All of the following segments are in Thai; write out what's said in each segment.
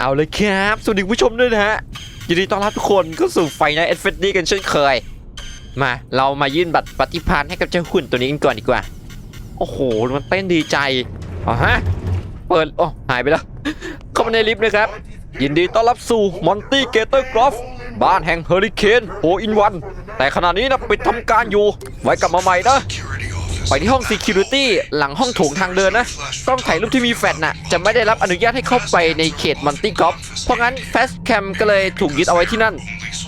เอาเลยครับ สวัสดีผู้ชมด้วยนะฮะ ยินดีต้อนรับทุกคนเข้าสู่ไฟในเอฟเฟดี้กันเช่นเคย มา เรามายื่นบัตรปฏิพันธ์ให้กับเจ้าหุ่นตัวนี้กันก่อนดีกว่า โอ้โห มันเต้นดีใจอ๋อฮะ เปิด โอ้ หายไปแล้ว เข้ามาในลิฟต์นะครับ ยินดีต้อนรับสู่มอนตี้เกเตอร์กรอฟบ้านแห่งเฮอริเคนโฮอินวัน แต่ขณะนี้นะปิดทำการอยู่ ไว้กลับมาใหม่นะ ไปที่ห้อง Security หลังห้องโถงทางเดินนะกล้องถ่ายรูปที่มีแฟลชน่ะจะไม่ได้รับอนุญาตให้เข้าไปในเขตมันตี้กอฟเพราะงั้น Fast Cam ก็เลยถูกยึดเอาไว้ที่นั่น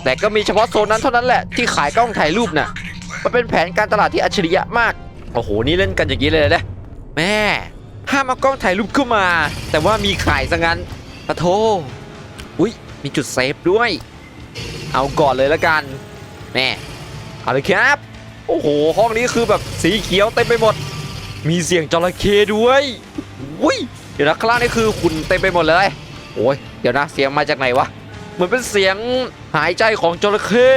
แต่ก็มีเฉพาะโซนนั้นเท่านั้นแหละที่ขายกล้องถ่ายรูปน่ะมันเป็นแผนการตลาดที่อัจฉริยะมาก โอ้โห นี่เล่นกันอย่างนี้เลยนะแม่ ห้ามเอากล้องถ่ายรูปเข้ามา แต่ว่ามีขายซะงั้นปะโทอุ้ย มีจุดเซฟด้วย เอาก่อนเลยละกัน แม่ เอาเลยครับ โอ้โห ห้องนี้คือแบบสีเขียวเต็มไปหมด มีเสียงจระเข้ด้วยอุ้ยเดี๋ยวนะข้างล่างนี่คือขุ่นเต็มไปหมดเลยโอ้ยเดี๋ยวนะเสียงมาจากไหนวะเหมือนเป็นเสียงหายใจของจระเข้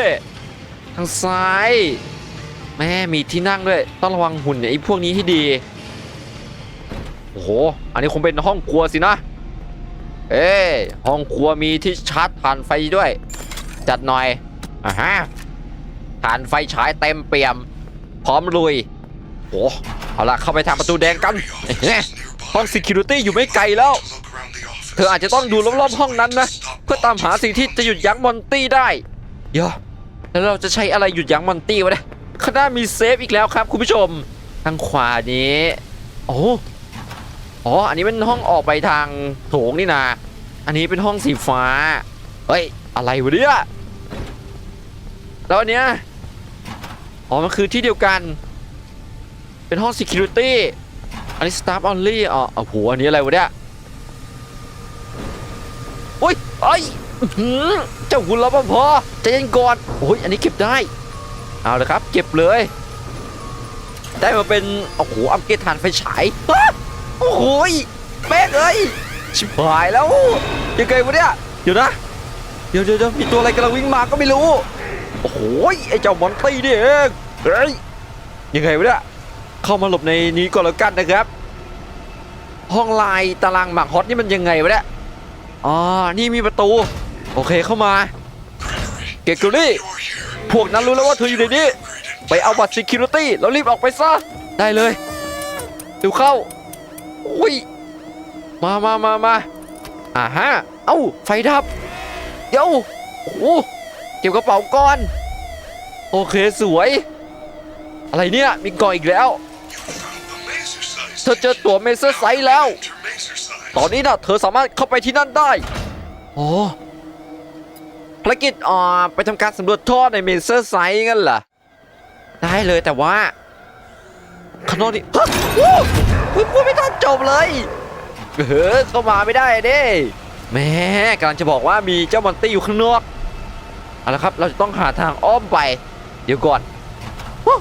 ทางซ้าย แม่มีที่นั่งด้วย ต้องระวังหุ่นไอ้พวกนี้ให้ดีโอ้โหอันนี้คงเป็นห้องครัวสินะ เอ้ห้องครัวมีที่ชาร์จผ่านไฟด้วย จัดหน่อยอ่าฮะ ผ่านไฟฉายเต็มเปี่ยม พร้อมลุยโอ้เอาละเข้าไปทางประตูแดงกันห้อง Security อยู่ไม่ไกลแล้ว เธออาจจะต้องดูรอบๆห้องนั้นนะ เพื่อตามหาสิ่งที่จะหยุดยั้งมอนตี้ได้เดี๋ยวแล้วเราจะใช้อะไรหยุดยั้งมอนตี้วะเนี่ยข้างหน้ามีเซฟอีกแล้วครับคุณผู้ชม ทางขวานี้ โอ้อ๋อ อันนี้เป็นห้องออกไปทางโถงนี่นา อันนี้เป็นห้องสีฟ้า เฮ้ย อะไรวะเนี่ย แล้วอันเนี้ย อ๋อ มันคือที่เดียวกัน เป็นห้อง security อันนี้ staff only อ๋อโอ้โหอันนี้อะไรวะเนี่ยอุ้ยเอ้ยหือเจ้าหุ่นรปภใจเย็นก่อนโอ้ยอันนี้เก็บได้ เอาเลยครับ เก็บเลย ได้มาเป็น โอ้โห อัปเกรดฐานไฟฉายโอ้โหยแม่งเอ้ยชิบหายแล้วยังไงวะเนี่ย เดี๋ยวนะ เดี๋ยวเดี๋ยวมีตัวอะไรกำลังวิ่งมาก็ไม่รู้ โอ้โหยไอ้เจ้ามอนตี้นี่เองเฮ้ยยังไงวะเนี่ยเข้ามาหลบในนี้ก่อนแล้วกันนะครับ ห้องลายตารางหมากฮอตนี่มันยังไงวะเนี่ยอ๋อนี่มีประตู โอเคเข้ามา เกเกอรี่พวกนั้นรู้แล้วว่าเธออยู่ในนี้ไปเอาบัตร security แล้วรีบออกไปซะได้เลยเดี๋ยวเข้าอุ้ยมามามามาอ่าฮะเอ้าไฟดับเดี๋ยวโอ้ ก็บกระเป๋าก่อน โอเคสวย อะไรเนี่ย มีกล่องอีกแล้ว เธอเจอตัวเมเซอร์ไซส์แล้ว ตอนนี้นะเธอสามารถเข้าไปที่นั่นได้โอ้ภารกิจอ่าไปทำการสำรวจท่อในเมเซอร์ไซส์งั้นเหรอ ได้เลยแต่ว่าข้างนอกนี่ฮะโอ้พูดไม่ทันจบเลยเออเข้ามาไม่ได้เด้แม่กำลังจะบอกว่ามีเจ้ามอนตี้อยู่ข้างนอก เอาละครับ เราจะต้องหาทางอ้อมไป เดี๋ยวก่อน โอ้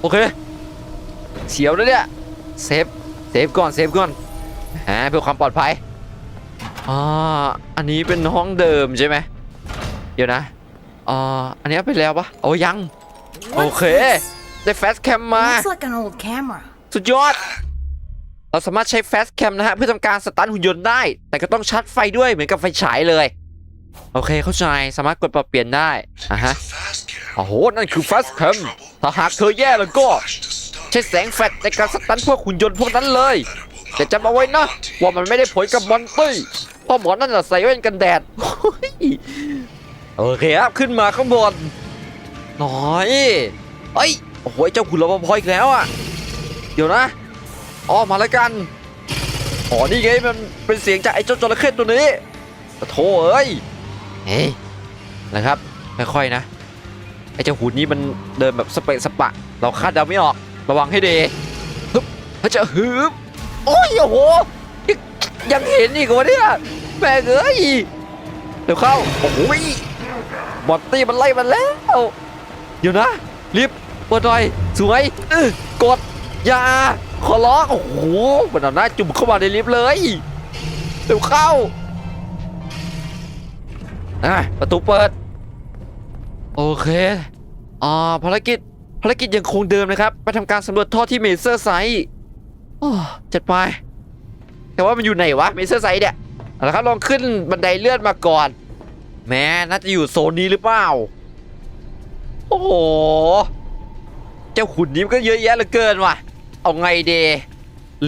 โอเค เสียวนะเนี่ย เซฟ เซฟก่อน เซฟก่อนฮะเพื่อความปลอดภัยอ่าอันนี้เป็นห้องเดิมใช่ไหม เดี๋ยวนะอ่าอันนี้ไปแล้วปะโอ้ยัง โอเค ได้แฟชแคมมา Looks like an old camera. สุดยอด เราสามารถใช้แฟชแคมนะฮะ เพื่อทำการสตาร์ทหุ่นยนต์ได้ แต่ก็ต้องชาร์จไฟด้วยเหมือนกับไฟฉายเลย โอเคเข้าใจสามารถกดปรับเปลี่ยนได้อะฮะโอ้โหนั่นคือ Fast Cam ถ้าหากเธอแย่แล้วก็ ใช้แสงแฟลชในการสตันพวกหุ่นยนต์พวกนั้นเลย แต่จำเอาไว้นะ ว่ามันไม่ได้ผลกับมอนตี้เพราะหมอนั่นน่ะใส่แว่นกันแดดโอเคครับขึ้นมาข้างบนหน่อยเอ้ยโอ้โหเจ้าขุนรปภอีกแล้วอะเดี๋ยวนะอ้อมาแล้วกันอ๋อนี่ไงมันเป็นเสียงจากไอ้เจ้าจระเข้ตัวนี้โอ้เอ้ย เฮ้ยนะครับค่อยๆนะไอ้เจ้าหุ่นนี้มันเดินแบบสเปะสปะ เราคาดเดาไม่ออกระวังให้ดีฮึบเขาจะฮึบโอ้ยโอ้โหยังเห็นอีกวะเนี่ยแม่เอ้ยเดี๋ยวเข้าโอ้โหบอตตี้มันไล่มันแล้วเดี๋ยวนะรีบเปิดหน่อยสวยเออกดยาขอร้องโอ้โหมันเอาหน้าจุ่มเข้ามาในลิฟต์เลยเดี๋ยวเข้า อะประตูเปิด โอเคอ่าภารกิจภารกิจยังคงเดิมนะครับไปทำการสำรวจท่อที่เมเซอร์ไซต์โอ้จัดไป แต่ว่ามันอยู่ไหนวะเมเซอร์ไซต์เนี่ยเอาละครับลองขึ้นบันไดเลื่อนมาก่อน แม้น่าจะอยู่โซนนี้หรือเปล่า โอ้โห เจ้าหุ่นนี้มันก็เยอะแยะเหลือเกินว่ะ เอาไงเด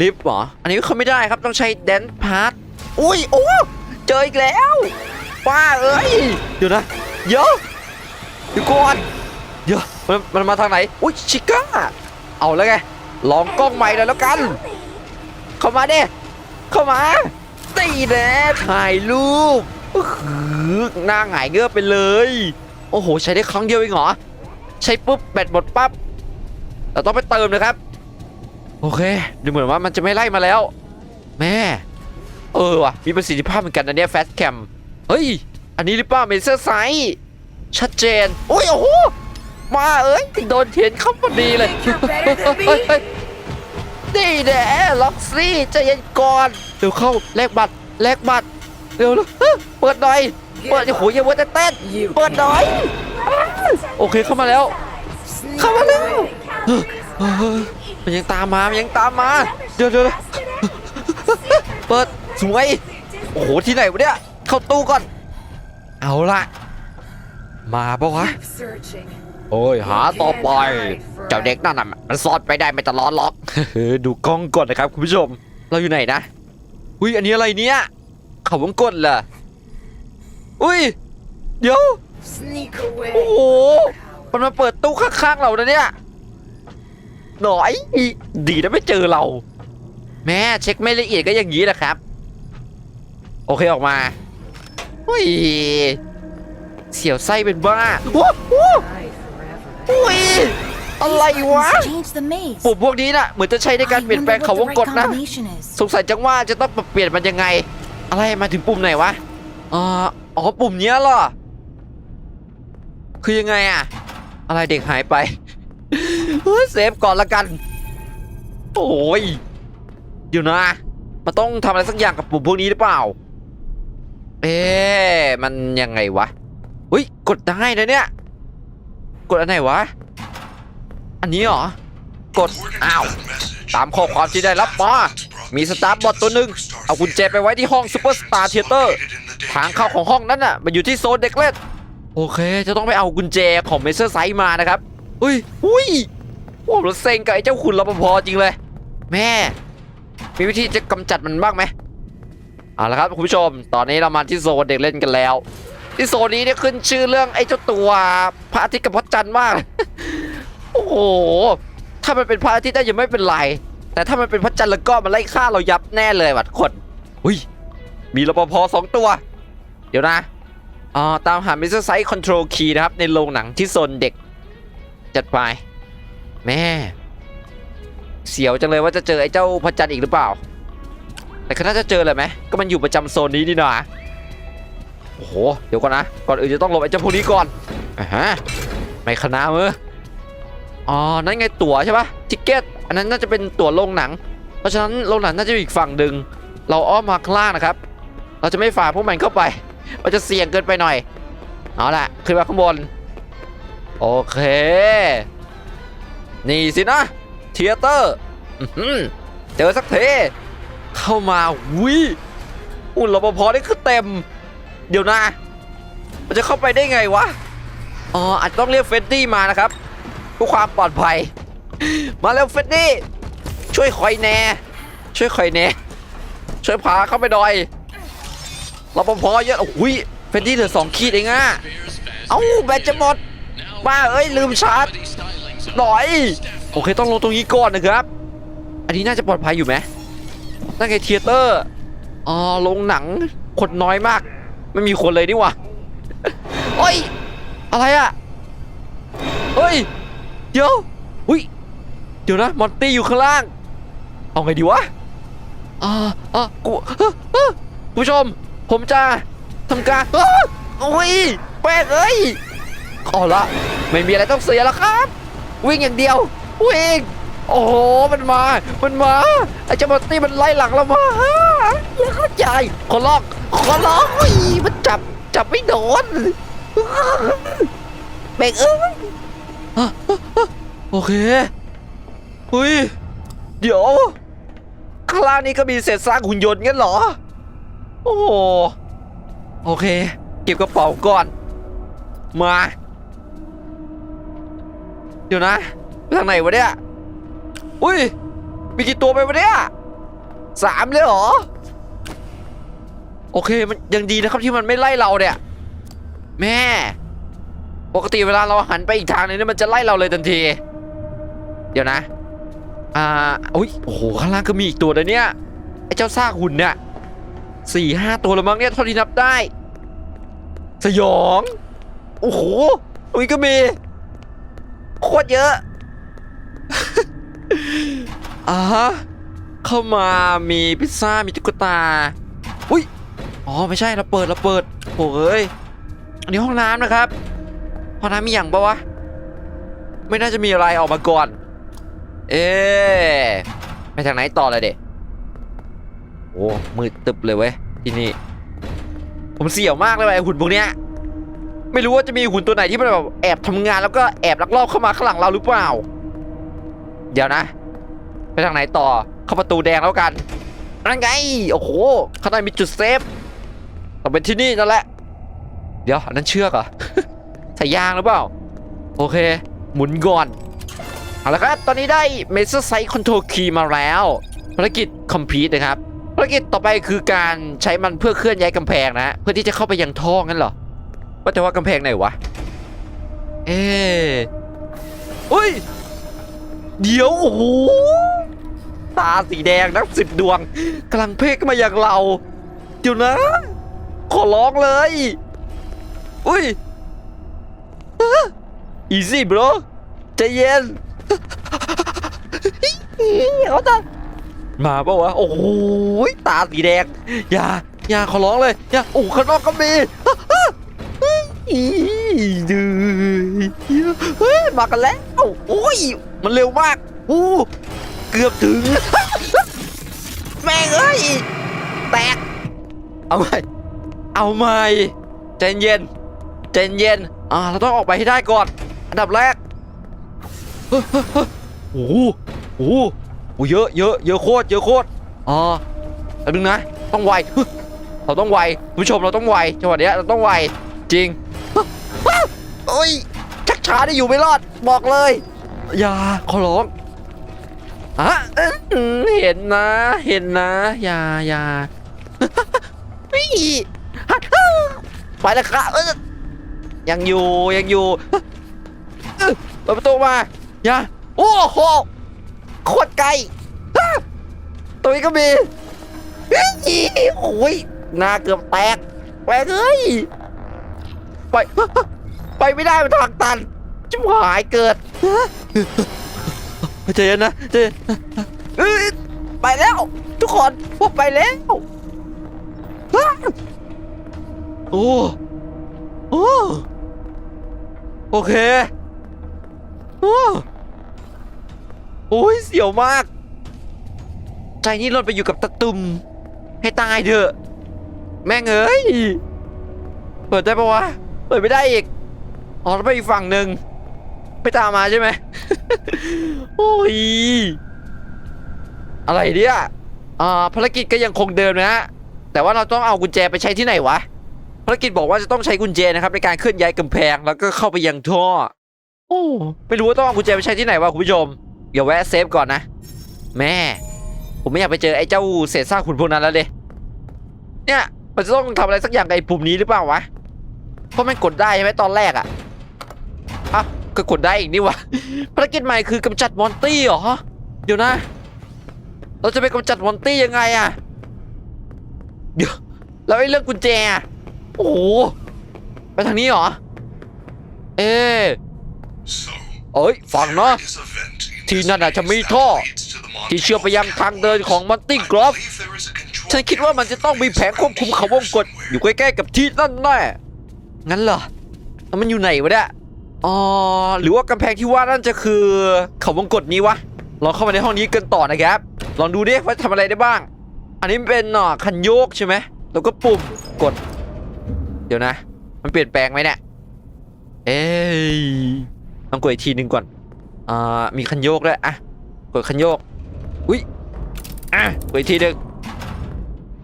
ลิฟต์เหรอ อันนี้เขาไม่ได้ครับต้องใช้แดนพาร์ทอุ้ยโอ้เจออีกแล้ว ป้าเอ้ยเดี๋ยวนะเดี๋ยวเดี๋ยวก่อนเดี๋ยวมันมันมาทางไหนอุ้ยชิก้าเอาแล้วไงลองกล้องใหม่เลยแล้วกัน เข้ามาเด้เข้ามาตีแน่ถ่ายรูปอื้อหือหน้าหงายเงือบไปเลย โอ้โห ใช้ได้ครั้งเดียวเองเหรอ ใช้ปุ๊บแบตหมดปั๊บเราต้องไปเติมนะครับ โอเค ดูเหมือนว่ามันจะไม่ไล่มาแล้ว แม่ เออว่ะ มีประสิทธิภาพเหมือนกันนะเนี่ยแฟสแคม เฮ้ย อันนี้หรือเปล่าเมเซอร์ไซชัดเจน โอ้ย โอ้โห มาเอ้ย โดนเทียนเข้าพอดีเลย นี่แน่ล็อกซี่ใจเย็นก่อน เดี๋ยวเข้าแลกบัตรแลกบัตรเดี๋ยวนะเปิดหน่อย เปิดโอ้โหอย่าวัวแต่เต้น เปิดหน่อย โอเคเข้ามาแล้ว เข้ามาแล้ว มันยังตามมา มันยังตามมา เดี๋ยวเดี๋ยวเดี๋ยวเปิดสวย โอ้โห ที่ไหนวะเนี่ย เข้าตู้ก่อน เอาละมาปะวะ โอ้ยหาต่อไป เจ้าเด็กนั่นน่ะมันซ่อนไปได้ไม่ตลอดหรอก ดูกล้องก่อนนะครับคุณผู้ชม เราอยู่ไหนนะ อุ้ยอันนี้อะไรเนี่ยเขาวงกดเหรอ อุ้ย เดี๋ยว โอ้โห มันมาเปิดตู้ข้างๆเรานะเนี่ย หน่อย ดีนะไม่เจอเรา แม่เช็คไม่ละเอียดก็อย่างนี้แหละครับ โอเคออกมา อุ้ยเสียวไส้เป็นบ้าว้าวว้าวอุ้ยอะไรวะ Change the maze. ปุ่มพวกนี้น่ะเหมือนจะใช้ในการ I เปลี่ยนแปลง wonder เขา what ว the ง right กดนะ combination is. สงสัยจังว่าจะต้องปรับเปลี่ยนมันยังไง อะไรมาถึงปุ่มไหนวะอ่าอ๋อปุ่มเนี้ยเหรอ คือยังไงอะอะไรเด็กหายไปเฮ้ยเซฟก่อนละกัน โอ้ยเดี๋ยวนะ มันต้องทำอะไรสักอย่างกับปุ่มพวกนี้หรือเปล่า เอ๊มันยังไงวะเฮ้ยกดได้นะเนี่ย กดอันไหนวะ อันนี้เหรอ กด อ้าว ตามข้อความที่ได้รับมา มีสตาร์บอทตัวหนึ่งเอากุญแจไปไว้ที่ห้องซูเปอร์สตาร์เทเตอร์ ทางเข้าของห้องนั้นน่ะ มันอยู่ที่โซนเด็กเล่น โอเค จะต้องไปเอากุญแจของเมเซอร์ไซส์มานะครับ อุ้ยอุ้ยโอ้รถเซ็งกับไอ้เจ้าคุณรปภจริงเลย แม่ มีวิธีจะกำจัดมันบ้างไหม เอาละครับคุณผู้ชม ตอนนี้เรามาที่โซนเด็กเล่นกันแล้ว ที่โซนนี้เนี่ยขึ้นชื่อเรื่องไอ้เจ้าตัวพระอาทิตย์กับพระจันทร์มาก โอ้โห ถ้ามันเป็นพระอาทิตย์ได้ยังไม่เป็นไร แต่ถ้ามันเป็นพระจันทร์แล้วก็มันไล่ฆ่าเรายับแน่เลยว่ะทุกคนอุ้ย มีรปภสองตัว เดี๋ยวนะอ่าตามหา Mr. Size Control Key นะครับ ในโรงหนังที่โซนเด็ก จัดไป แม่ เสียวจังเลยว่าจะเจอไอ้เจ้าพระจันทร์อีกหรือเปล่า แต่ก็น่าจะเจอแหละไหมก็มันอยู่ประจำโซนนี้นี่นะโอ้โห เดี๋ยวก่อนนะ ก่อนอื่นจะต้องหลบไอ้เจ้าพวกนี้ก่อนอ่าฮะไม่ขนามืออ๋อ นั่นไงตั๋วใช่ปะทิกเก็ตอันนั้นน่าจะเป็นตั๋วโรงหนัง เพราะฉะนั้นโรงหนังน่าจะอยู่อีกฝั่งหนึ่งเราอ้อมมาข้างล่างนะครับ เราจะไม่ฝ่าพวกมันเข้าไปมันจะเสี่ยงเกินไปหน่อย เอาล่ะ ขึ้นมาข้างบน โอเค นี่สินะเทเตอร์เจอสักเท เข้ามาวิอุ่นรปภนี่คือเต็ม เดี๋ยวนะ มันจะเข้าไปได้ไงวะ อ๋ออาจจะต้องเรียกเฟรดดี้มานะครับเพื่อความปลอดภัย มาแล้วเฟรดดี้ ช่วยคอยแน่ ช่วยคอยแน่ ช่วยพาเข้าไปหน่อยรปภเยอะโอ้ยเฟรดดี้เหลือสองขีดเองอะเอ้าแบตจะหมดบ้าเอ้ยลืมชาร์จหน่อย โอเคต้องลงตรงนี้ก่อนนะครับ อันนี้น่าจะปลอดภัยอยู่ไหม นั่นไงเทยเตอร์อ๋อโรงหนังคนน้อยมาก ไม่มีคนเลยนี่ว่าโอ้ย อะไรอะเฮ้ย เดี๋ยวอุ้ย เดี๋ยวนะ มอนตี้อยู่ข้างล่าง เอาไงดีวะอ่าอ่ากูคุณผู้ชม ผมจะทำการโอ้ยแป้งเอ้ยเอละ ไม่มีอะไรต้องเสียแล้วครับ วิ่งอย่างเดียว วิ่ง โอ้โห มันมา มันมา ไอ้เจ้ามอนตี้มันไล่หลังเรามาอย่าเข้าใจ ขอร้อง ขอร้องอุ้ยมันจับ จับไม่โดนแบ่งเอ้ยอะอะอะโอเคอุ้ย เดี๋ยว ข้างล่างนี้ก็มีเศษซากหุ่นยนต์งั้นเหรอ โอ้โหโอเค เก็บกระเป๋าก่อน มา เดี๋ยวนะไปทางไหนวะเนี่ย อุ้ย มีกี่ตัวไปวะเนี่ยสามเลยเหรอ โอเคมันยังดีนะครับที่มันไม่ไล่เราเนี่ย แม่ ปกติเวลาเราหันไปอีกทางนึงเนี่ยมันจะไล่เราเลยทันที เดี๋ยวนะ อ่าอุ้ยโอ้โหข้างล่างก็มีอีกตัวเลยเนี่ยไอ้เจ้าซากหุ่นเนี่ยสี่ห้าตัวแล้วมั้งเนี่ยเท่าที่นับได้ สยอง โอ้โหตรงนี้ก็มี โคตรเยอะ อ่าฮะเข้ามามีพิซซ่ามีตุ๊กตา อุ้ย อ๋อไม่ใช่เราเปิดเราเปิดโอ้ยอันนี้ห้องน้ำนะครับ ห้องน้ำมีอย่างปะวะ ไม่น่าจะมีอะไรออกมาก่อน เอ๊ะไปทางไหนต่อเลยเด็กโอ้มืดตึบเลยเว้ยที่นี่ ผมเสี่ยวมากเลยไอ้หุ่นพวกเนี้ย ไม่รู้ว่าจะมีหุ่นตัวไหนที่มันแบบแอบทำงานแล้วก็แอบลักลอบเข้ามาข้างหลังเราหรือเปล่า เดี๋ยวนะ ไปทางไหนต่อ เข้าประตูแดงแล้วกัน นั่นไง โอ้โห ข้างในมีจุดเซฟต้องเป็นที่นี่นั่นแหละ เดี๋ยว อันนั้นเชือกเหรอใส่ยางหรือเปล่า โอเค หมุนก่อน เอาละครับ ตอนนี้ได้ m e s o s i t e Control Key มาแล้ว ภารกิจ complete นะครับ ภารกิจต่อไปคือการใช้มันเพื่อเคลื่อนย้ายกำแพงนะ เพื่อที่จะเข้าไปยังท่องั้นเหรอ ว่าแต่ว่ากำแพงไหนวะ เอ๊อุ้ย เดี๋ยว โอ้โห ตาสีแดงนับสิบดวงกำลังเพ่งมาอย่างเราเดี๋ยวนะ ขอร้องเลย อุ้ยอีซี่บรใจเย็นเขาจะมาปะวะ โอ้โหตาสีแดง อย่า อย่าขอร้องเลย อย่า โอ้ข้างนอกก็มีอีดื้อมากันแล้วโอ้ย มันเร็วมาก อู้ เกือบถึง แม่งเอ้ย แตก เอาใหม่ เอาใหม่ใจเย็นใจเย็น อ่า เราต้องออกไปให้ได้ก่อน อันดับแรกโอ้โหโอ้โหโอ้โหเยอะเยอะเยอะโคตร เยอะโคตร อ่าแล้วนึงนะ ต้องไว เราต้องไวคุณผู้ชมเราต้องไว จังหวะเนี้ยเราต้องไว จริงโอ้ย ชักช้าได้อยู่ไม่รอด บอกเลย อย่าขอร้อง อะเห็นนะ เห็นนะอย่าอย่าวิ่ฮัทไปแล้วครับยังอยู่ยังอยู่เปิดประตูมาอย่าโอ้โหโคตรไกลอ่ตัวนี้ก็มีโอ้ยหน้าเกือบแตกแตกเอ้ยไปไปไม่ได้มันทางตันจิ๋หายเกิด ใจเย็นนะใจเย็นเอ้ยไปแล้ว ทุกคนพวกไปแล้วโอ้โอ้โอเคโอ้โอ้ยเสียวมาก ใจนี่หล่นไปอยู่กับตะตุ่มให้ตายเถอะ แม่งเอ้ย เปิดได้ปะวะ เปิดไม่ได้อีก อ๋อแล้วไปอีกฝั่งหนึ่งไปตามมาใช่ไหม โอ้ย อะไรเนี่ยอ่าภารกิจก็ยังคงเดิมนะฮะ แต่ว่าเราต้องเอากุญแจไปใช้ที่ไหนวะ ภารกิจบอกว่าจะต้องใช้กุญแจนะครับในการเคลื่อนย้ายกำแพงแล้วก็เข้าไปยังท่อ โอ้ไม่รู้ว่าต้องเอากุญแจไปใช้ที่ไหนวะคุณผู้ชม เดี๋ยวแวะเซฟก่อนนะ แม่ ผมไม่อยากไปเจอไอ้เจ้าเศษซากหุ่นพวกนั้นแล้วเลย เนี่ย มันจะต้องทำอะไรสักอย่างกับไอ้ปุ่มนี้หรือเปล่าวะ เพราะมันกดได้ใช่ไหมตอนแรกอะอะ ก็กดได้อีกนี่วะภารกิจใหม่คือกำจัดมอนตี้เหรอเดี๋ยวนะ เราจะไปกำจัดมอนตี้ยังไงอะเดี๋ยวแล้วไอ้เรื่องกุญแจ โอ้โหไปทางนี้เหรอ เอ๊เอ้ยฟังเนาะที่นั่นน่ะจะมีท่อ ที่เชื่อมไปยังทางเดินของมอนตี้กรอฟฉันคิดว่ามันจะต้องมีแผงควบคุมเขาวงกดอยู่ใกล้ๆกับที่นั่นแน่งั้นเหรอแล้วมันอยู่ไหนวะเนี่ย อ๋อหรือว่ากำแพงที่ว่านั่นจะคือเขาวงกดนี้วะลองเข้ามาในห้องนี้กันต่อนะครับ ลองดูดิว่าทำอะไรได้บ้าง อันนี้เป็นอ่อคันโยกใช่ไหมแล้วก็ปุ่มกด เดี๋ยวนะ มันเปลี่ยนแปลงไหมเนี่ยเอ้ยต้องกดอีกทีหนึ่งก่อนอ่ามีคันโยกด้วยอะกดคันโยกอุ้ยอะกดอีกทีหนึ่ง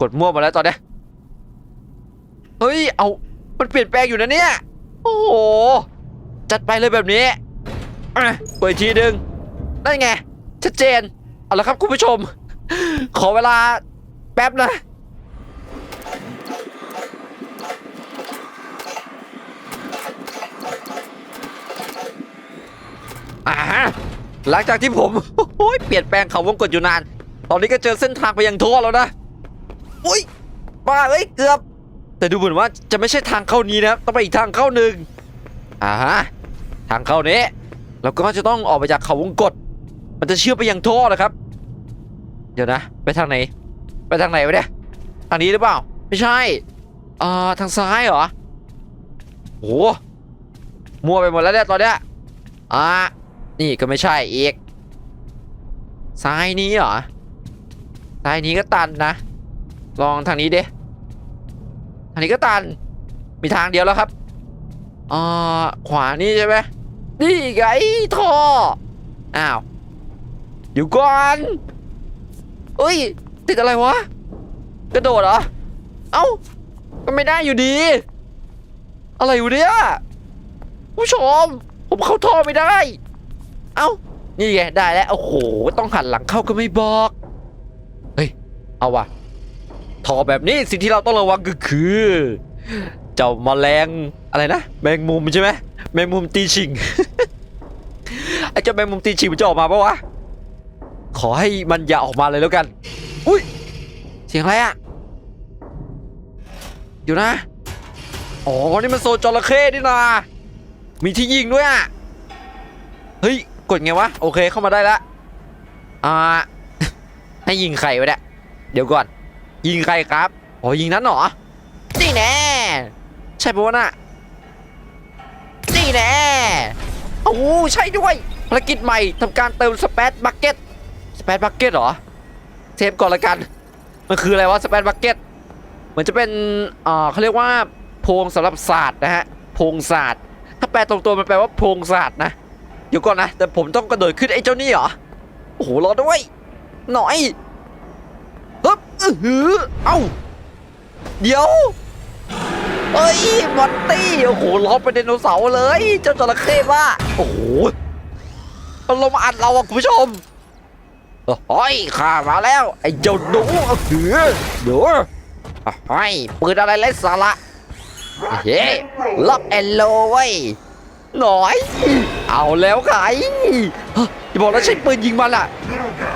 กดมั่วมาแล้วตอนเนี้ยเฮ้ยเอามันเปลี่ยนแปลงอยู่นะเนี่ยโอ้โห จัดไปเลยแบบนี้อะเปิดทีหนึ่งนั่นไง ชัดเจน เอาละครับคุณผู้ชม ขอเวลาแป๊บนะอ่าหลังจากที่ผมโอ้ยเปลี่ยนแปลงเขาวงกดอยู่นาน ตอนนี้ก็เจอเส้นทางไปยังท่อแล้วนะอุ้ยบ้าเอ้ยเกือบ แต่ดูเหมือนว่าจะไม่ใช่ทางเข้านี้นะต้องไปอีกทางเข้าหนึ่งอ่า ทางเข้านี้เราก็จะต้องออกไปจากเขาวงกดมันจะเชื่อมไปยังท่อนะครับ เดี๋ยวนะ ไปทางไหน ไปทางไหนวะเนี่ยทางนี้หรือเปล่า ไม่ใช่อ่าทางซ้ายเหรอโหมัวไปหมดแล้วเนี่ยตอนเนี้ยอ่านี่ก็ไม่ใช่อีกซ้ายนี้เหรอซ้ายนี้ก็ตันนะ ลองทางนี้เดิทางนี้ก็ตัน มีทางเดียวแล้วครับอ่าขวานี่ใช่ไหม นี่ไงท่อ อ้าว อยู่ก่อนเอ้ย ติดอะไรวะ กระโดดเหรอ เอ้า ก็ไม่ได้อยู่ดี อะไรอยู่เนี่ยผู้ชม ผมเข้าท่อไม่ได้ เอ้า นี่ไงได้แล้ว โอ้โห ต้องหันหลังเข้าก็ไม่บอก เฮ้ย เอาวะท่อแบบนี้สิ่งที่เราต้องระวังก็คือ จ้าแมลงอะไรนะแมงมุมใช่ไหมแมงมุมตีชิงไอ้เจ้าแมงมุมตีชิงมันจะออกมาปะวะขอให้มันอย่าออกมาเลยแล้วกัน อุ้ยเสียงอะไรอะอยู่นะอ๋อนี่มันโซจระเข้นี่นามีที่ยิงด้วยอะเฮ้ยกดไงวะโอเคเข้ามาได้ละอ่าให้ยิงใครวะเนี่ยเดี๋ยวก่อน ยิงใครครับอ๋อยิงนั้นเหรอ ใช่ปะวะน่ะนี่แน่โอ้ใช่ด้วยภารกิจใหม่ทำการเติมสเปซบักเก็ตสเปซบักเก็ตเหรอเทปก่อนละกัน มันคืออะไรวะสเปซบักเก็ตเหมือนจะเป็นอ่อเขาเรียกว่าโพงสำหรับศาสตร์นะฮะโพงศาสตร์ถ้าแปลตรงตัวมันแปลว่าโพงศาสตร์นะเดี๋ยวก่อนนะ แต่ผมต้องกระโดดขึ้นไอ้เจ้านี่เหรอโอ้โหรอด้วย หน่อยฮึบอืออเอ้าเดี๋ยว เอ้ยมอนตี้ โอ้โหล้อเป็นไดโนเสาร์เลย เจ้าจระเข้บ้าโอ้โหมันลงมาอัดเราอะคุณผู้ชมโอ้ยข้ามาแล้ว ไอ้เจ้าหนูเอาหือเดี๋ยวโอ้ยปืนอะไรไร้สาระเฮ้ล็อกแอนโลไว้หน่อย เอาแล้วไงฮะอย่าบอกนะใช้ปืนยิงมันล่ะ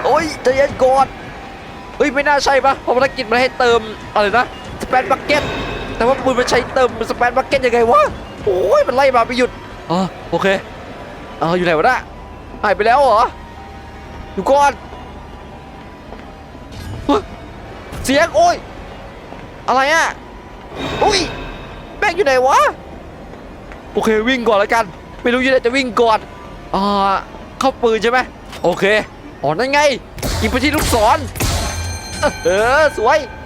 โอ้ยใจเย็นก่อนเฮ้ย ไม่น่าใช่ปะเพราะภารกิจมันให้เติม อะไรนะสเปนบักเก็ต แต่ว่าปืนมันใช้เติมสเปนบักเก็ตยังไงวะโอ้ยมันไล่มาไม่หยุดอ๋อโอเคเอออยู่ไหนวะน่ะหายไปแล้วเหรออยู่ก่อนเฮ้ยเสียงโอ้ยอะไรอะอุ้ยแม่งอยู่ไหนวะโอเควิ่งก่อนแล้วกัน ไม่รู้อยังไงจะวิ่งก่อนอ่าเข้าปืนใช่ไหมโอเคอ๋อนั่นไงยิงไปที่ลูกศรเออสวยนี่นี่นี่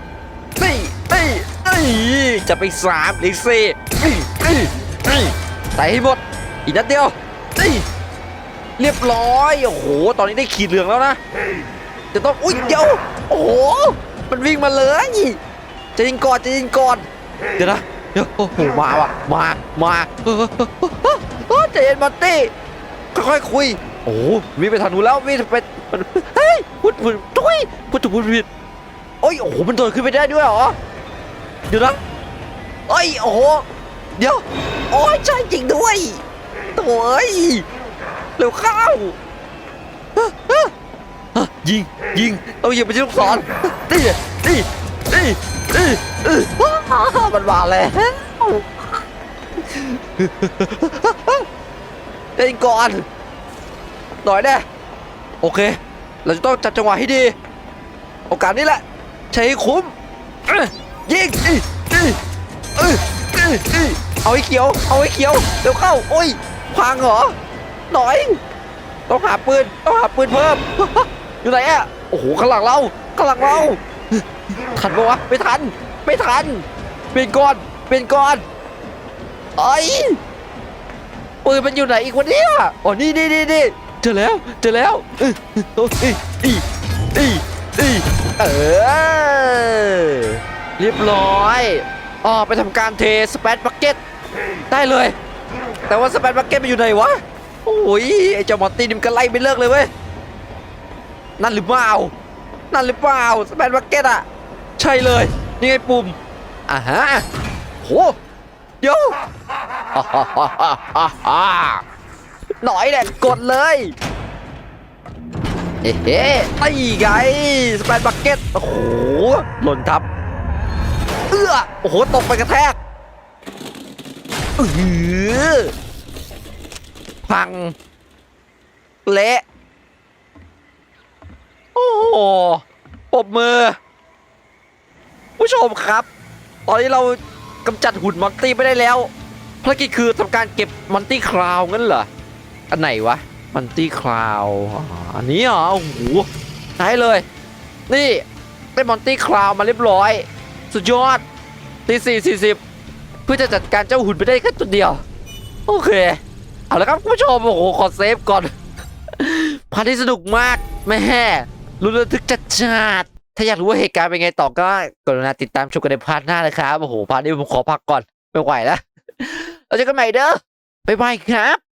จะไปสามหรือสี่ใส่ให้หมด อีกนัดเดียวเรียบร้อย โอ้โห ตอนนี้ได้ขีดเหลืองแล้วนะ จะต้อง อุ้ยเดี๋ยว โอ้โห มันวิ่งมาเลยจะยิงก่อนจะยิงก่อน เดี๋ยวนะเดี๋ยวโอ้โห มาว่ะ มา มาเออเออเออเออใจเย็นมาร์ตี้ค่อยๆคุย โอ้โหวิ่งไปทางนู้นแล้ววิ่งไปเฮ้ยพูดพูดทุยพูดถูกพูดผิดโอ้ย โอ้โห มันโดดขึ้นไปได้ด้วยเหรอ เดี๋ยวนะเอ้ยโอ้โหเดี๋ยว โอ้ยใช่จริงด้วยโถ่เอ้ยเร็วเข้าเฮ้ยเฮ้ยเฮ้ยยิงยิงต้องยิงไปที่ลูกศรนี่นี่นี่นี่นี่ว้าวมันมาแล้วเล่นก่อนหน่อยแน่โอเค เราจะต้องจับจังหวะให้ดี โอกาสนี้แหละ ใช้ให้คุ้มเอ้ ยิงอีอีอ้ยอีอีเอาไอ้เขียว เอาไอ้เขียวเดี๋ยวเข้า โอ้ยพังเหรอหน่อย ต้องหาปืน ต้องหาปืนเพิ่ม อยู่ไหนอะโอ้โหข้างหลังเราข้างหลังเรา ทันปะวะ ไม่ทัน ไม่ทัน เปลี่ยนก่อน เปลี่ยนก่อนไอ้ปืนมันอยู่ไหนอีกวะเนี่ยอ๋อนี่นี่นี่นี่เจอแล้ว เจอแล้วออโอ้ยอีอีอีเออ เรียบร้อยอ๋อไปทำการเทสเปซบักเก็ตได้เลย แต่ว่าสเปซบักเก็ตมันอยู่ไหนวะ โอ้ยไอเจ้ามอตตี้นี่มันก็ไล่ไม่เลิกเลยเว้ย นั่นหรือเปล่า นั่นหรือเปล่าสเปซบักเก็ตอะใช่เลย นี่ไงปุ่มอ่าฮะโหเดี๋ยวหน่อยเนี่ยกดเลยเฮ้เฮ้ไอ้ไงสเปซบักเก็ตโอ้โหหล่นทับ อื้อโอ้โห ตกไปกระแทกเออพัง เละ โอ้โหปบมือ ผู้ชมครับ ตอนนี้เรากำจัดหุ่นมอนตี้ไปได้แล้วภารกิจคือทำการเก็บมอนตี้คราวงั้นเหรอ อันไหนวะมอนตี้คราวอันนี้เหรอโอ้โหใช้เลย นี่ได้มอนตี้คราวมาเรียบร้อย สุดยอดตีสี่สี่สิบเพื่อจะจัดการเจ้าหุ่นไปได้แค่ตัวเดียว โอเค เอาละครับคุณผู้ชม โอ้โห ขอเซฟก่อนพาร์ทที่สนุกมากแม่รุนระทึกจัดจัดถ้าอยากรู้ว่าเหตุการณ์เป็นไงต่อก็กรุณาติดตามชมกันในพาร์ทหน้าเลยครับ โอ้โห พาร์ทนี้ผมขอพักก่อน ไม่ไหวแล้ว เราจอกันใหม่เด้อบ๊ายบายครับ